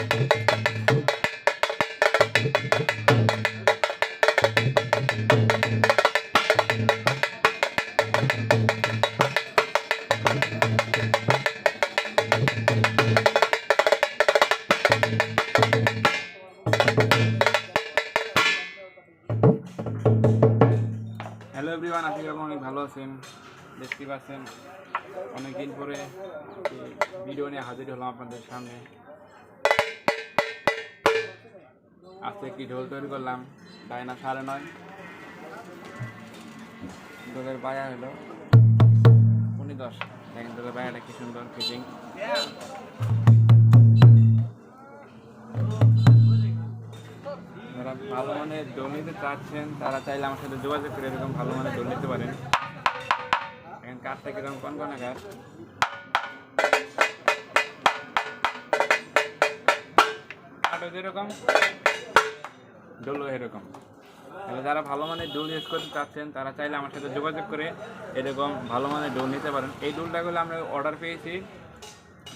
Hello everyone আশা করি অনেক ভালো আছেন, দেখতে পাচ্ছেন অনেক দিন পরে ভিডিও নিয়ে হাজির হলাম আপনাদের সামনে। আজকে একটি ঢোল তৈরি করলাম? ডায়না সাড়ে নয়। ঢোলের বায়া হলো উনি দশ। দেখেন ঢোলের বায়াটা কি সুন্দর ফিটিং। যারা ভালো মানের ডোল নিতে চাচ্ছেন, তারা চাইলে আমার সাথে যোগাযোগ করে এরকম ভালো মানের ডোল নিতে পারেন। এখন কাঠটা কীরকম, কোন কোন কাঠ যেরকম ডোলও এরকম। যারা ভালো মানের ডোল ইউজ করতে চাচ্ছেন, তারা চাইলে আমার সাথে যোগাযোগ করে এরকম ভালো মানের ডোল নিতে পারেন। এই ডোলটাগুলো আমরা অর্ডার পেয়েছি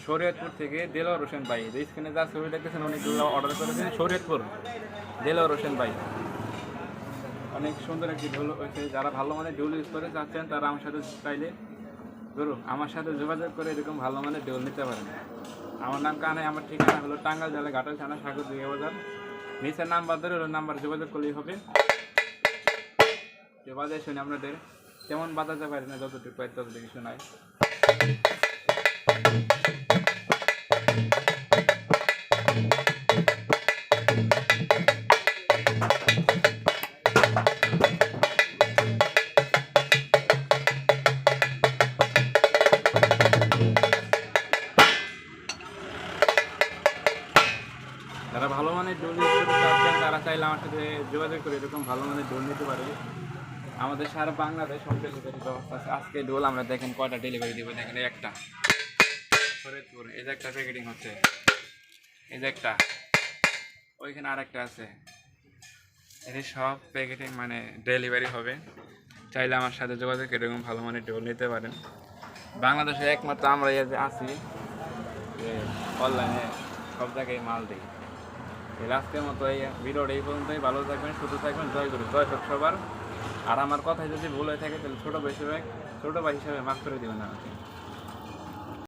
শরীয়তপুর থেকে দেলোয়ার হোসেন ভাই। স্ক্রিনে যা ছবি দেখতেছেন ডোলটা অর্ডার করেছেন শরীয়তপুর, দেলোয়ার হোসেন ভাই। অনেক সুন্দর একটি ঢোল হয়েছে। যারা ভালো মানের ঢোল ইউজ করে চাচ্ছেন, তারা আমার সাথে চাইলে ধরো আমার সাথে যোগাযোগ করে এরকম ভালো মানে ডোল নিতে পারেন আমার নাম কানে, আমার ঠিকানা হলো টাঙ্গাল জেলা ঘাটাল থানা সাগর দুই বাজার। নিচের নাম্বার ধরে ওর নাম্বার যোগাযোগ করলেই হবে। যোগাযোগ শুনি আপনাদের তেমন বাজাতে পারি না, যতটুকু পাই ততটুকু শোনায় ভালো মানের ডোল করতে চাচ্ছেন, তারা চাইলে আমার সাথে যোগাযোগ করে এরকম ভালো মানের ডোল নিতে পারে আমাদের সারা বাংলাদেশ সব ডেলিভারি ব্যবস্থা আছে। আজকে ডোল আমরা দেখেন কয়টা ডেলিভারি দেবো, দেখেন একটা। ফরিদপুর, এই যে একটা প্যাকেটিং হচ্ছে। এই যে একটা। ওইখানে আর একটা আছে। এদের সব প্যাকেটিং মানে ডেলিভারি হবে। চাইলে আমার সাথে যোগাযোগ এরকম ভালো মানের ডোল নিতে পারেন। বাংলাদেশে একমাত্র আমরা আছি। যে অনলাইনে সব জায়গায় মাল দিই। আজকের মতো এই ভিডিওটা এই পর্যন্তই। ভালো থাকবেন, সুস্থ থাকবেন, জয় করুন জয় সব সবার। আর আমার কথায় যদি ভুল হয়ে থাকে, তাহলে ছোটো হিসেবে, ছোটো ভাই হিসাবে মাফ করে দেবেন আমাকে।